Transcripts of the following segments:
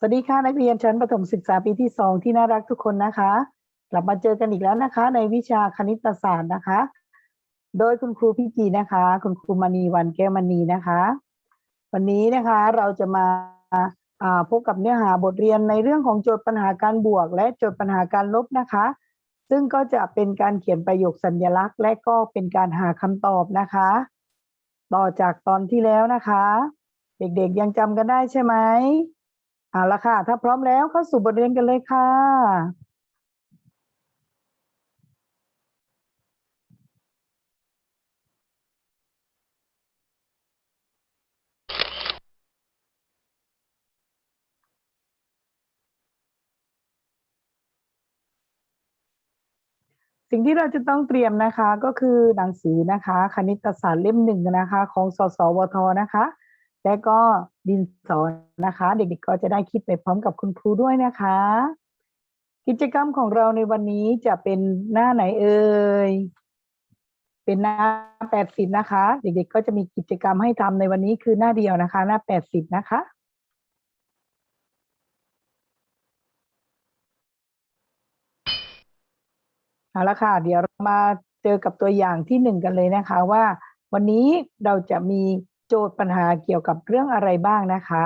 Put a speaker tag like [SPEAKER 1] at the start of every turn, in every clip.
[SPEAKER 1] สวัสดีค่ะนักเรียนชั้นประถมศึกษาปีที่สองที่น่ารักทุกคนนะคะกลับมาเจอกันอีกแล้วนะคะ ในวิชาคณิตศาสตร์นะคะ โดยคุณครูพี่จีนะคะ คุณครูมณีวันแก้วมณีนะคะ วันนี้นะคะเราจะมาอ่าพบกับเนื้อหาบทเรียนในเรื่องของโจทย์ปัญหาการบวก และโจทย์ปัญหาการลบนะคะ ซึ่งก็จะเป็นการเขียนประโยคสัญลักษณ์ และก็เป็นการหาคำตอบนะคะ ต่อจากตอนที่แล้วนะคะ เด็กๆยังจำกันได้ใช่ไหม เอาละค่ะ ถ้าพร้อมแล้วเข้าสู่บทเรียนกันเลยค่ะ สิ่งที่เราจะต้องเตรียมนะคะ ก็คือหนังสือนะคะ คณิตศาสตร์เล่มหนึ่งนะคะ ของสสวทนะคะ และก็ดินสอนะคะ เด็กๆก็จะได้คิดไปพร้อมกับคุณครูด้วยนะคะ กิจกรรมของเราในวันนี้จะเป็นหน้าไหนเอ่ยเป็นหน้า80นะคะ เด็กๆก็จะมีกิจกรรมให้ทำในวันนี้คือหน้าเดียวนะคะ หน้า80นะคะเอาละค่ะ เดี๋ยวเรามาเจอกับตัวอย่างที่หนึ่งกันเลยนะคะว่า วันนี้เราจะมี โจทย์ปัญหาเกี่ยวกับเรื่องอะไรบ้างนะคะ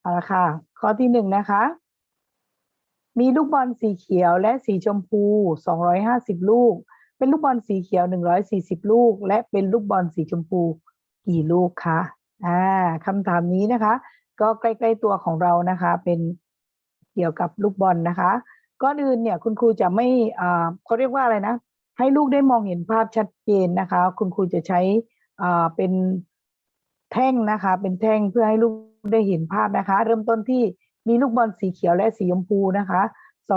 [SPEAKER 1] เอาละค่ะ ข้อที่หนึ่งนะคะ มีลูกบอลสีเขียวและสีชมพู 250 ลูก เป็นลูกบอลสีเขียว 140 ลูก และเป็นลูกบอลสีชมพูกี่ลูกคะอ่าคำถามนี้นะคะ ก็ใกล้ๆตัวของเรานะคะ เป็นเกี่ยวกับลูกบอลนะคะ ก่อนอื่นเนี่ยคุณครูจะไม่อ่าเขาเรียกว่าอะไรนะ ให้ลูกได้มองเห็นภาพชัดเจนนะคะ คุณครูจะใช้ อ่าเป็นแท่งนะคะ เป็นแท่งเพื่อให้ลูกได้เห็นภาพนะคะ เริ่มต้นที่มีลูกบอลสีเขียวและสีชมพูนะคะ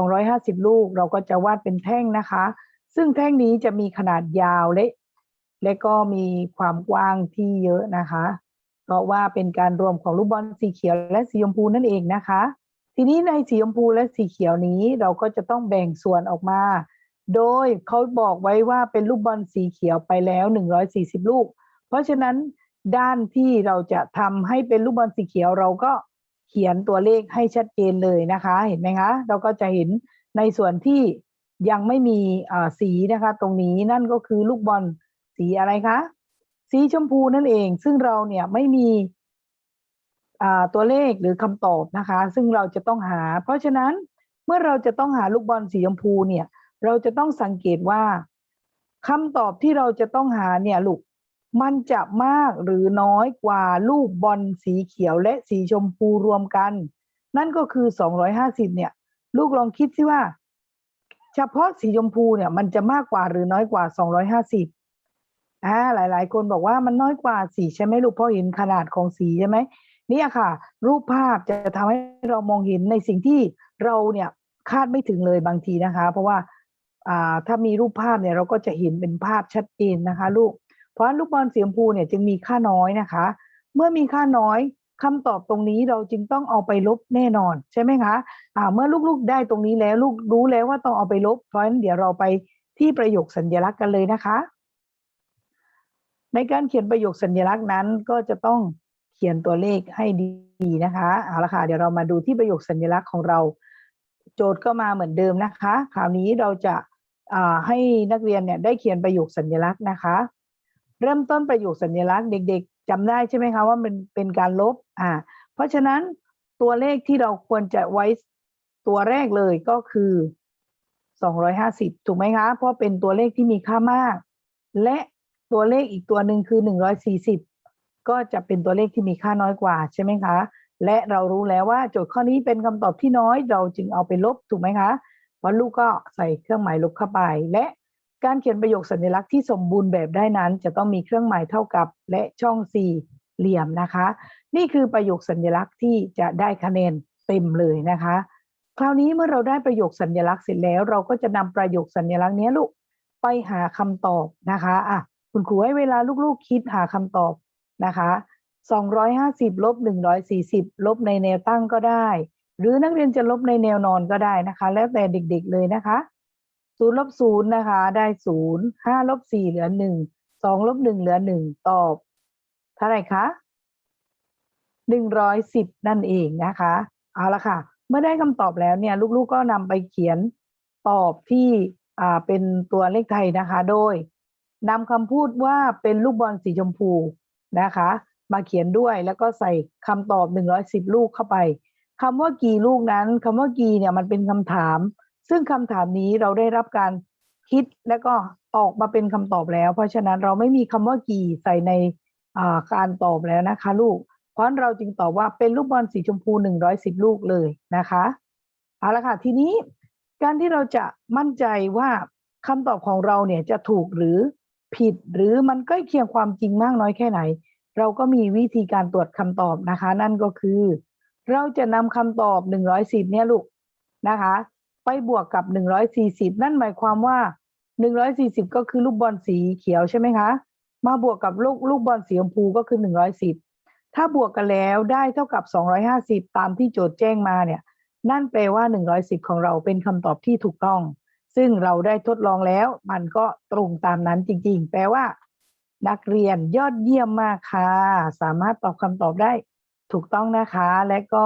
[SPEAKER 1] 250 ลูกเราก็จะวาดเป็นแท่งนะคะ ซึ่งแท่งนี้จะมีขนาดยาวและและก็มีความกว้างที่เยอะนะคะ เพราะว่าเป็นการรวมของลูกบอลสีเขียวและสีชมพูนั่นเองนะคะ ทีนี้ในสีชมพูและสีเขียวนี้เราก็จะต้องแบ่งส่วนออกมา โดยเขาบอกไว้ว่าเป็นลูกบอลสีเขียวไปแล้ว 140 ลูก เพราะฉะนั้นด้านที่เราจะทำให้เป็นลูกบอลสีเขียวเราก็เขียนตัวเลขให้ชัดเจนเลยนะคะ เห็นไหมคะ เราก็จะเห็นในส่วนที่ยังไม่มีสีนะคะ ตรงนี้นั่นก็คือลูกบอลสีอะไรคะ สีชมพูนั่นเอง ซึ่งเราเนี่ยไม่มีตัวเลขหรือคำตอบนะคะ ซึ่งเราจะต้องหา เพราะฉะนั้นเมื่อเราจะต้องหาลูกบอลสีชมพูเนี่ย เราจะต้องสังเกตว่าคำตอบที่เราจะต้องหาเนี่ยลูก มันจะมากหรือน้อยกว่าลูกบอลสีเขียวและสีชมพูรวมกัน นั่นก็คือ250เนี่ย ลูกลองคิดสิว่า เฉพาะสีชมพูเนี่ย มันจะมากกว่าหรือน้อยกว่า250อ่าหลาย ๆ คนบอกว่ามันน้อยกว่าสีใช่ไหมลูกเพราะเห็นขนาดของสีใช่ไหมเนี่ยค่ะ รูปภาพจะทำให้เรามองเห็นในสิ่งที่เราเนี่ยคาดไม่ถึงเลยบางทีนะคะ เพราะว่าอ่าถ้ามีรูปภาพเนี่ยเราก็จะเห็นเป็นภาพชัดเจนนะคะ ลูก เพราะฉะนั้นลูกบอลสีชมพูเนี่ยจึงมีค่าน้อยนะคะ เมื่อมีค่าน้อยคำตอบตรงนี้เราจึงต้องเอาไปลบแน่นอนใช่ไหมคะอ่าเมื่อลูกๆได้ตรงนี้แล้วลูกรู้แล้วว่าต้องเอาไปลบ เพราะฉะนั้นเดี๋ยวเราไปที่ประโยคสัญลักษณ์กันเลยนะคะ ในการเขียนประโยคสัญลักษณ์นั้นก็จะต้องเขียนตัวเลขให้ดีนะคะเอาละค่ะเดี๋ยวเรามาดูที่ประโยคสัญลักษณ์ของเรา โจทย์ก็มาเหมือนเดิมนะคะ คราวนี้เราจะให้นักเรียนเนี่ยได้เขียนประโยคสัญลักษณ์นะคะ เริ่มต้นประโยคสัญลักษณ์เด็ก ๆจำได้ใช่ไหมคะว่ามันเป็นการลบอ่าเพราะฉะนั้นตัวเลขที่เราควรจะไว้ตัวแรกเลยก็คือ250ถูกไหมคะ เพราะเป็นตัวเลขที่มีค่ามาก และตัวเลขอีกตัวหนึ่งคือ140ก็จะเป็นตัวเลขที่มีค่าน้อยกว่าใช่ไหมคะ และเรารู้แล้วว่าโจทย์ข้อนี้เป็นคำตอบที่น้อย เราจึงเอาไปลบถูกไหมคะวันลูกก็ใส่เครื่องหมายลบเข้าไป และ การเขียนประโยคสัญลักษณ์ที่สมบูรณ์แบบได้นั้น จะต้องมีเครื่องหมายเท่ากับและช่องสี่เหลี่ยมนะคะ นี่คือประโยคสัญลักษณ์ที่จะได้คะแนนเต็มเลยนะคะ คราวนี้เมื่อเราได้ประโยคสัญลักษณ์เสร็จแล้ว เราก็จะนำประโยคสัญลักษณ์นี้ลูกไปหาคำตอบนะคะอะคุณครูให้เวลาลูกๆคิดหาคำตอบนะคะ250ลบ140 ลบในแนวตั้งก็ได้ หรือนักเรียนจะลบในแนวนอนก็ได้นะคะ แล้วแต่เด็กๆเลยนะคะ ศูนย์ลบศูนย์นะคะ ได้ศูนย์ห้าลบสี่เหลือหนึ่งสองลบหนึ่งเหลือหนึ่งตอบเท่าไหร่คะหนึ่งร้อยสิบนั่นเองนะคะ เอาละค่ะ เมื่อได้คำตอบแล้วเนี่ย ลูกๆก็นำไปเขียนตอบที่อ่าเป็นตัวเลขไทยนะคะ โดยนำคำพูดว่าเป็นลูกบอลสีชมพูนะคะ มาเขียนด้วยแล้วก็ใส่คำตอบ110ลูกเข้าไปคำว่ากี่ลูกนั้นคำว่ากี่เนี่ยมันเป็นคำถาม ซึ่งคำถามนี้เราได้รับการคิดแล้วก็ออกมาเป็นคำตอบแล้ว เพราะฉะนั้นเราไม่มีคำว่ากี่ใส่ในการตอบแล้วนะคะ ลูก เพราะเราจึงตอบว่าเป็นลูกบอลสีชมพู110ลูกเลยนะคะเอาละค่ะทีนี้การที่เราจะมั่นใจว่าคำตอบของเราเนี่ยจะถูกหรือผิดหรือมันใกล้เคียงความจริงมากน้อยแค่ไหน เราก็มีวิธีการตรวจคำตอบนะคะ นั่นก็คือ เราจะนำคำตอบ 110เนี่ยลูกนะคะ ไปบวกกับ140นั่นหมายความว่า140ก็คือลูกบอลสีเขียวใช่ไหมคะ มาบวกกับลูกลูกบอลสีชมพูก็คือ110ถ้าบวกกันแล้วได้เท่ากับ250ตามที่โจทย์แจ้งมาเนี่ย นั่นแปลว่า110ของเราเป็นคำตอบที่ถูกต้อง ซึ่งเราได้ทดลองแล้ว มันก็ตรงตามนั้นจริงๆ แปลว่า นักเรียนยอดเยี่ยมมากค่ะ สามารถตอบคำตอบได้ถูกต้องนะคะ และก็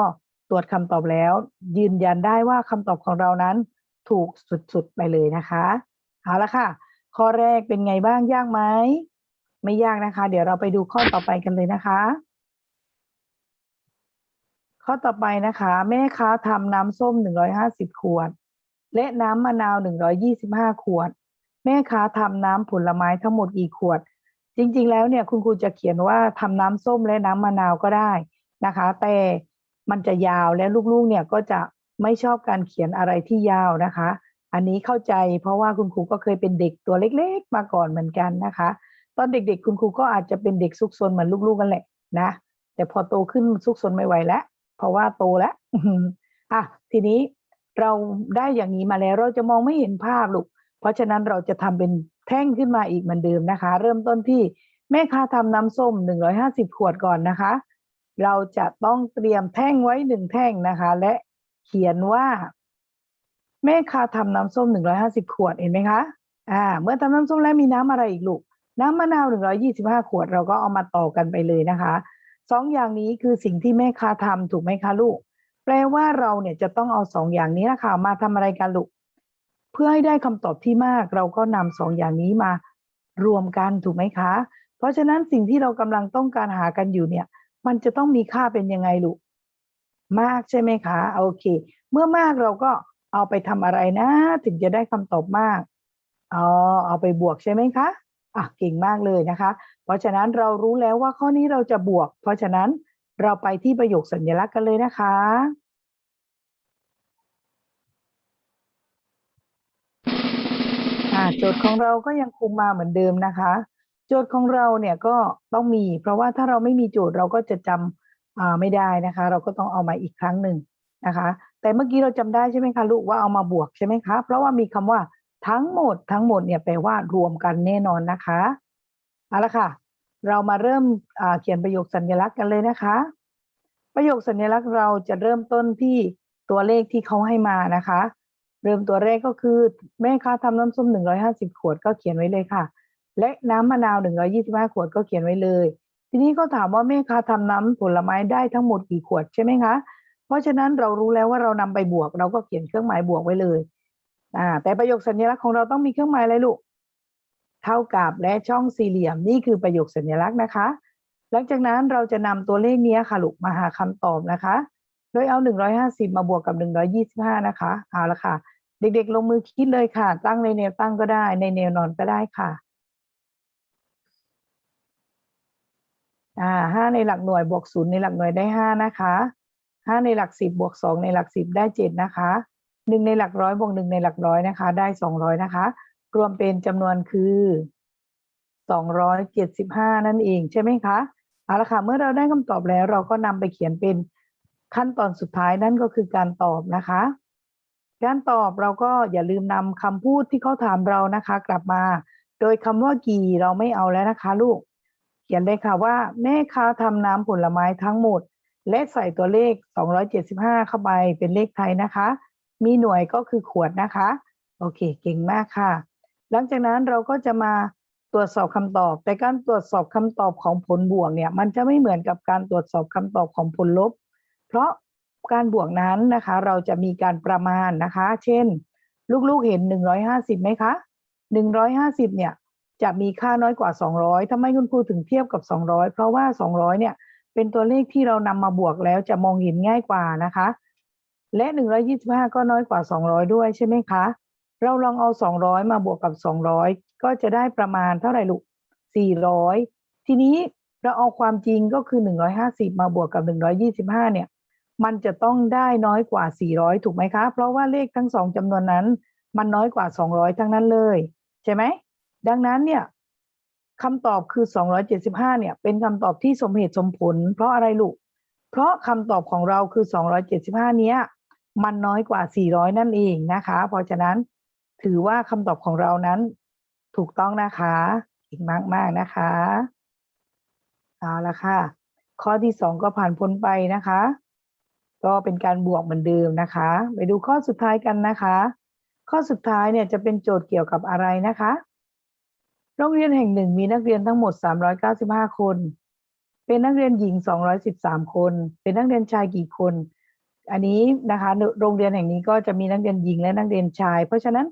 [SPEAKER 1] ตรวจคำตอบแล้ว ยืนยันได้ว่าคำตอบของเรานั้นถูกสุดๆไปเลยนะคะเอาละค่ะ ข้อแรกเป็นไงบ้างยากไหมไม่ยากนะคะ เดี๋ยวเราไปดูข้อต่อไปกันเลยนะคะ ข้อต่อไปนะคะ แม่ค้าทำน้ำส้ม150ขวด และน้ำมะนาว125ขวด แม่ค้าทำน้ำผลไม้ทั้งหมดกี่ขวด จริง ๆ แล้วเนี่ยคุณครูจะเขียนว่าทำน้ำส้มและน้ำมะนาวก็ได้นะคะ แต่ มันจะยาวและลูกๆเนี่ยก็จะไม่ชอบการเขียนอะไรที่ยาวนะคะ อันนี้เข้าใจเพราะว่าคุณครูก็เคยเป็นเด็กตัวเล็กๆ มาก่อนเหมือนกันนะคะ ตอนเด็กๆ คุณครูก็อาจจะเป็นเด็กซุกซนเหมือนลูกๆกันแหละนะ แต่พอโตขึ้นซุกซนไม่ไหวแล้ว เพราะว่าโตแล้วอะทีนี้เราได้อย่างนี้มาแล้วเราจะมองไม่เห็นภาพลูก เพราะฉะนั้นเราจะทำเป็นแท่งขึ้นมาอีกเหมือนเดิมนะคะ เริ่มต้นที่แม่ค้าทำน้ำส้ม150ขวดก่อนนะคะ เราจะต้องเตรียมแท่งไว้หนึ่งแท่งนะคะ และเขียนว่า แม่ค้าทำน้ำส้ม150ขวดเห็นไหมคะอ่า เมื่อทำน้ำส้มแล้วมีน้ำอะไรอีกลูก น้ำมะนาว125ขวด เราก็เอามาต่อกันไปเลยนะคะสองอย่างนี้คือสิ่งที่แม่ค้าทำถูกไหมคะลูก แปลว่าเราเนี่ยจะต้องเอาสองอย่างนี้นะคะมาทำอะไรกันลูก เพื่อให้ได้คำตอบที่มากเราก็นำสองอย่างนี้มารวมกันถูกไหมคะ เพราะฉะนั้นสิ่งที่เรากำลังต้องการหากันอยู่เนี่ย มันจะต้องมีค่าเป็นยังไงลูกมากใช่ไหมคะโอเค เมื่อมากเราก็เอาไปทำอะไรนะ ถึงจะได้คำตอบมากอ๋อเอาไปบวกใช่ไหมคะอะเก่งมากเลยนะคะ เพราะฉะนั้นเรารู้แล้วว่าข้อนี้เราจะบวก เพราะฉะนั้นเราไปที่ประโยคสัญลักษณ์กันเลยนะคะ อ่าโจทย์ของเราก็ยังคงมาเหมือนเดิมนะคะ โจทย์ของเราเนี่ยก็ต้องมี เพราะว่าถ้าเราไม่มีโจทย์เราก็จะจำไม่ได้นะคะ เราก็ต้องเอามาอีกครั้งหนึ่งนะคะ แต่เมื่อกี้เราจำได้ใช่ไหมคะลูกว่าเอามาบวกใช่ไหมคะเพราะว่ามีคำว่าทั้งหมดทั้งหมดเนี่ยแปลว่ารวมกันแน่นอนนะคะเอาละค่ะ เรามาเริ่มเขียนประโยคสัญลักษณ์กันเลยนะคะ ประโยคสัญลักษณ์เราจะเริ่มต้นที่ตัวเลขที่เขาให้มานะคะ เริ่มตัวแรกก็คือแม่ค้าทำน้ำส้ม150ขวดก็เขียนไว้เลยค่ะ และน้ำมะนาว125ขวดก็เขียนไว้เลย ทีนี้ก็ถามว่าแม่ค้าทำน้ำผลไม้ได้ทั้งหมดกี่ขวดใช่ไหมคะ เพราะฉะนั้นเรารู้แล้วว่าเรานำไปบวก เราก็เขียนเครื่องหมายบวกไว้เลยอ่าแต่ประโยคสัญลักษณ์ของเราต้องมีเครื่องหมายอะไรลูกเท่ากับและช่องสี่เหลี่ยมนี่คือประโยคสัญลักษณ์นะคะ หลังจากนั้นเราจะนำตัวเลขนี้ค่ะลูกมาหาคำตอบนะคะ โดยเอา 150 มาบวกกับ 125 นะคะเอาละค่ะ เด็กๆ ลงมือคิดเลยค่ะ ตั้งในแนวตั้งก็ได้ ในแนวนอนก็ได้ค่ะ อ่าห้าในหลักหน่วยบวกศูนย์ในหลักหน่วยได้ห้านะคะห้าในหลักสิบบวกสองในหลักสิบได้เจ็ดนะคะหนึ่งในหลักร้อยบวกหนึ่งในหลักร้อยนะคะ ได้สองร้อยนะคะ รวมเป็นจำนวนคือสองร้อยเจ็ดสิบห้านั่นเองใช่ไหมคะเอาละค่ะเมื่อเราได้คำตอบแล้วเราก็นำไปเขียนเป็นขั้นตอนสุดท้ายนั่นก็คือการตอบนะคะ การตอบเราก็อย่าลืมนำคำพูดที่เขาถามเรานะคะ กลับมา โดยคำว่ากี่เราไม่เอาแล้วนะคะ ลูก เขียนเลยค่ะว่าแม่ค้าทำน้ำผลไม้ทั้งหมด และใส่ตัวเลข 275 เข้าไปเป็นเลขไทยนะคะ มีหน่วยก็คือขวดนะคะ โอเค เก่งมากค่ะ หลังจากนั้นเราก็จะมาตรวจสอบคำตอบ แต่การตรวจสอบคำตอบของผลบวกเนี่ย มันจะไม่เหมือนกับการตรวจสอบคำตอบของผลลบ เพราะการบวกนั้นนะคะ เราจะมีการประมาณนะคะ เช่น ลูกๆเห็น 150ไหมคะ150เนี่ย จะมีค่าน้อยกว่า 200ทำไมคุณครูถึงเทียบกับ 200 เพราะว่า 200 เนี่ย เป็นตัวเลขที่เรานำมาบวกแล้วจะมองเห็นง่ายกว่านะคะ และ 125 ก็น้อยกว่า 200 ด้วยใช่ไหมคะ เราลองเอา 200 มาบวกกับ 200 ก็จะได้ประมาณเท่าไหร่ลูก 400 ทีนี้เราเอาความจริงก็คือ 150 มาบวกกับ 125 เนี่ย มันจะต้องได้น้อยกว่า 400 ถูกไหมคะ เพราะว่าเลขทั้งสองจำนวนนั้น มันน้อยกว่า 200 ทั้งนั้นเลย ใช่ไหม ดังนั้นเนี่ยคำตอบคือ 275 เนี่ย เป็นคำตอบที่สมเหตุสมผล เพราะอะไรลูก เพราะคำตอบของเราคือ 275 เนี้ย มันน้อยกว่า 400 นั่นเองนะคะ เพราะฉะนั้นถือว่าคำตอบของเรานั้นถูกต้องนะคะ อีกมากมากนะคะ เอาละค่ะ ข้อที่สองก็ผ่านพ้นไปนะคะ ก็เป็นการบวกเหมือนเดิมนะคะ ไปดูข้อสุดท้ายกันนะคะ ข้อสุดท้ายเนี่ยจะเป็นโจทย์เกี่ยวกับอะไรนะคะ โรงเรียนแห่งหนึ่งมีนักเรียนทั้งหมด 395 คน เป็นนักเรียนหญิง 213 คน เป็นนักเรียนชายกี่คน อันนี้นะคะโรงเรียนแห่งนี้ก็จะมีนักเรียนหญิงและนักเรียนชาย เพราะฉะนั้น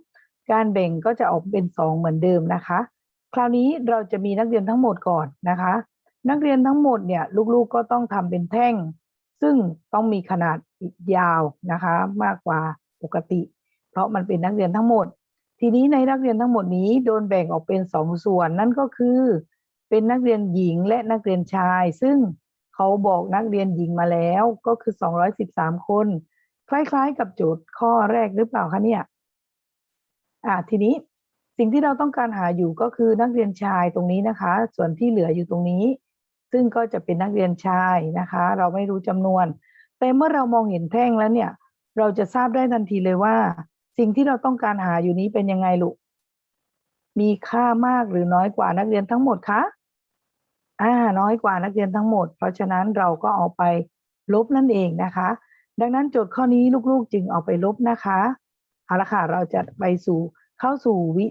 [SPEAKER 1] การแบ่งก็จะออกเป็น 2 เหมือนเดิมนะคะ คราวนี้เราจะมีนักเรียนทั้งหมดก่อนนะคะ นักเรียนทั้งหมดเนี่ยลูกๆก็ต้องทำเป็นแท่ง ซึ่งต้องมีขนาดยาวนะคะ มากกว่าปกติ เพราะมันเป็นนักเรียนทั้งหมด ทีนี้ในนักเรียนทั้งหมดนี้โดนแบ่งออกเป็นสองส่วนนั่นก็คือ เป็นนักเรียนหญิงและนักเรียนชาย ซึ่งเขาบอกนักเรียนหญิงมาแล้วก็คือ 213 คน คล้ายๆกับโจทย์ข้อแรกหรือเปล่าคะเนี่ยอ่าทีนี้สิ่งที่เราต้องการหาอยู่ก็คือนักเรียนชายตรงนี้นะคะ ส่วนที่เหลืออยู่ตรงนี้ ซึ่งก็จะเป็นนักเรียนชายนะคะ เราไม่รู้จำนวน แต่เมื่อเรามองเห็นแท่งแล้วเนี่ย เราจะทราบได้ทันทีเลยว่า สิ่งที่เราต้องการหาอยู่นี้เป็นยังไงลูก มีค่ามากหรือน้อยกว่านักเรียนทั้งหมดคะอ่าน้อยกว่านักเรียนทั้งหมด เพราะฉะนั้นเราก็เอาไปลบนั่นเองนะคะ ดังนั้นโจทย์ข้อนี้ลูกๆจึงเอาไปลบนะคะเอาละค่ะเราจะไปสู่เข้าสู่วิ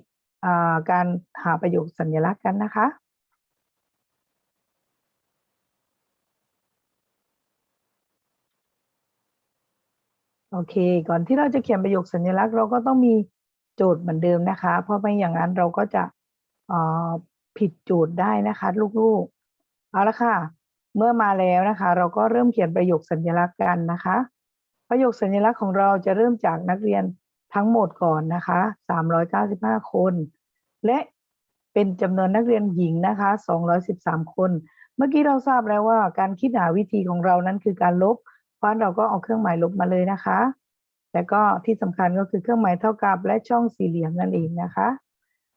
[SPEAKER 1] การหาประโยคสัญลักษณ์กันนะคะ โอเค ก่อนที่เราจะเขียนประโยคสัญลักษณ์ เราก็ต้องมีโจทย์เหมือนเดิมนะคะ เพราะไม่อย่างนั้นเราก็จะผิดโจทย์ได้นะคะ ลูกๆ เอาละค่ะ เมื่อมาแล้วนะคะ เราก็เริ่มเขียนประโยคสัญลักษณ์กันนะคะ ประโยคสัญลักษณ์ของเราจะเริ่มจากนักเรียนทั้งหมดก่อนนะคะ 395 คน และเป็นจำนวนนักเรียนหญิงนะคะ 213 คน เมื่อกี้เราทราบแล้วว่าการคิดหาวิธีของเรานั้นคือการลบ เพราะเราก็เอาเครื่องหมายลบมาเลยนะคะแต่ก็ที่สำคัญก็คือเครื่องหมายเท่ากับและช่องสี่เหลี่ยมนั่นเองนะคะ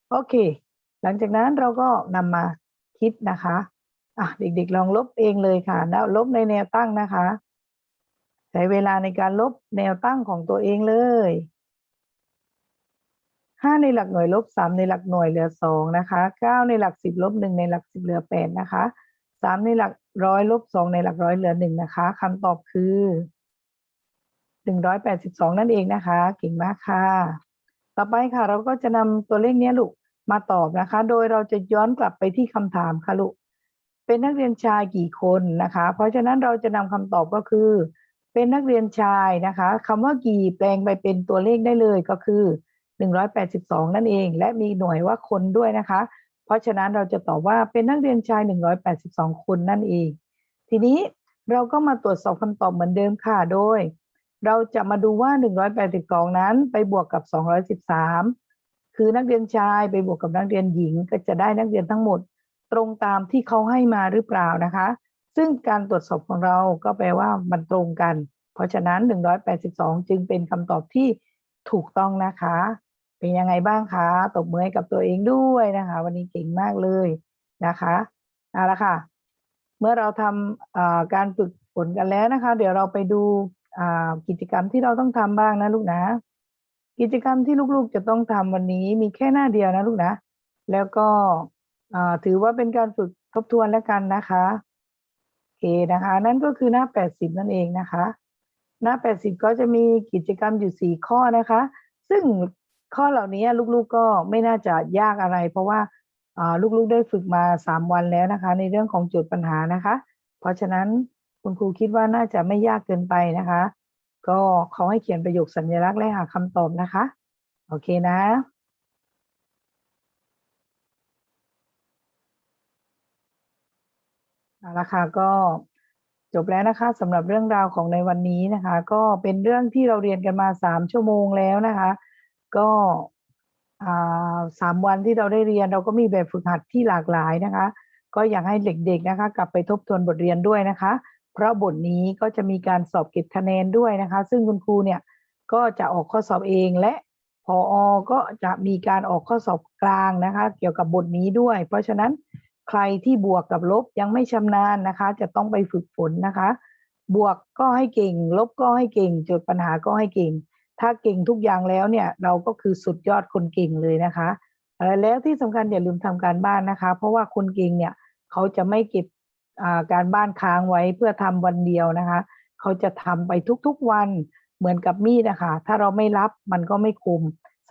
[SPEAKER 1] โอเค หลังจากนั้นเราก็นำมาคิดนะคะอะเด็กๆลองลบเองเลยค่ะแล้วลบในแนวตั้งนะคะ ใช้เวลาในการลบแนวตั้งของตัวเองเลยห้าในหลักหน่วยลบสามในหลักหน่วยเหลือสองนะคะเก้าในหลักสิบลบหนึ่งในหลักสิบเหลือแปดนะคะ สามในหลักร้อยลบสองในหลักร้อยเหลือหนึ่งนะคะคำตอบคือหนึ่งร้อยแปดสิบสองนั่นเองนะคะ เก่งมากค่ะ ต่อไปค่ะ เราก็จะนำตัวเลขนี้ลูกมาตอบนะคะ โดยเราจะย้อนกลับไปที่คำถามค่ะลูกเป็นนักเรียนชายกี่คนนะคะ เพราะฉะนั้นเราจะนำคำตอบก็คือ เป็นนักเรียนชายนะคะคำว่ากี่แปลงไปเป็นตัวเลขได้เลยก็คือ182นั่นเอง และมีหน่วยว่าคนด้วยนะคะ เพราะฉะนั้นเราจะตอบว่าเป็นนักเรียนชาย 182 คนนั่นเอง ทีนี้เราก็มาตรวจสอบคำตอบเหมือนเดิมค่ะโดย เราจะมาดูว่า 182 นั้นไปบวกกับ 213 คือนักเรียนชายไปบวกกับนักเรียนหญิง ก็จะได้นักเรียนทั้งหมด ตรงตามที่เขาให้มาหรือเปล่านะคะ ซึ่งการตรวจสอบของเราก็แปลว่ามันตรงกัน เพราะฉะนั้น 182 จึงเป็นคำตอบที่ถูกต้องนะคะ เป็นยังไงบ้างคะตบมือให้กับตัวเองด้วยนะคะ วันนี้เก่งมากเลยนะคะเอาละค่ะ เมื่อเราทำการฝึกฝนกันแล้วนะคะ เดี๋ยวเราไปดูกิจกรรมที่เราต้องทำบ้างนะลูกนะ กิจกรรมที่ลูกๆจะต้องทำวันนี้มีแค่หน้าเดียวนะลูกนะ แล้วก็ถือว่าเป็นการฝึกทบทวนแล้วกันนะคะโอเคนะคะ นั่นก็คือหน้า 80 นั่นเองนะคะ หน้า 80 ก็จะมีกิจกรรมอยู่ 4 ข้อนะคะ ซึ่ง ข้อเหล่านี้ลูกๆก็ไม่น่าจะยากอะไร เพราะว่าลูกๆได้ฝึกมาสามวันแล้วนะคะ ในเรื่องของโจทย์ปัญหานะคะ เพราะฉะนั้นคุณครูคิดว่าน่าจะไม่ยากเกินไปนะคะ ก็เขาให้เขียนประโยคสัญลักษณ์และหาคำตอบนะคะ โอเคนะเอาละค่ะก็จบแล้วนะคะสำหรับเรื่องราวของในวันนี้นะคะ ก็เป็นเรื่องที่เราเรียนกันมาสามชั่วโมงแล้วนะคะ ก็สามวันที่เราได้เรียนเราก็มีแบบฝึกหัดที่หลากหลายนะคะ ก็อยากให้เด็กๆนะคะกลับไปทบทวนบทเรียนด้วยนะคะ เพราะบทนี้ก็จะมีการสอบเก็บคะแนนด้วยนะคะ ซึ่งคุณครูเนี่ยก็จะออกข้อสอบเองและพออก็จะมีการออกข้อสอบกลางนะคะ เกี่ยวกับบทนี้ด้วย เพราะฉะนั้นใครที่บวกกับลบยังไม่ชำนาญนะคะ จะต้องไปฝึกฝนนะคะ บวกก็ให้เก่ง ลบก็ให้เก่งโจทย์ปัญหาก็ให้เก่ง ถ้าเก่งทุกอย่างแล้วเนี่ยเราก็คือสุดยอดคนเก่งเลยนะคะแล้วที่สำคัญอย่าลืมทำการบ้านนะคะ เพราะว่าคนเก่งเนี่ยเขาจะไม่เก็บการบ้านค้างไว้เพื่อทำวันเดียวนะคะ เขาจะทำไปทุกๆวันเหมือนกับมีดนะคะ ถ้าเราไม่รับมันก็ไม่คุม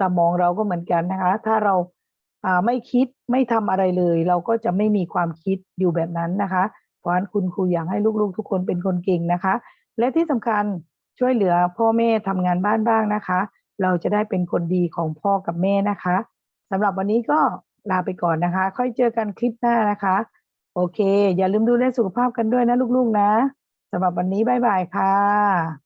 [SPEAKER 1] สมองเราก็เหมือนกันนะคะ ถ้าเราไม่คิดไม่ทำอะไรเลย เราก็จะไม่มีความคิดอยู่แบบนั้นนะคะ เพราะฉะนั้นคุณครูอยากให้ลูกๆ ทุกคนเป็นคนเก่งนะคะ และที่สำคัญ ช่วยเหลือพ่อแม่ทำงานบ้านบ้างนะคะ เราจะได้เป็นคนดีของพ่อกับแม่นะคะสำหรับวันนี้ก็ลาไปก่อนนะคะ ค่อยเจอกันคลิปหน้านะคะ โอเค อย่าลืมดูแลสุขภาพกันด้วยนะลูกๆนะสำหรับวันนี้บ๊ายบายค่ะ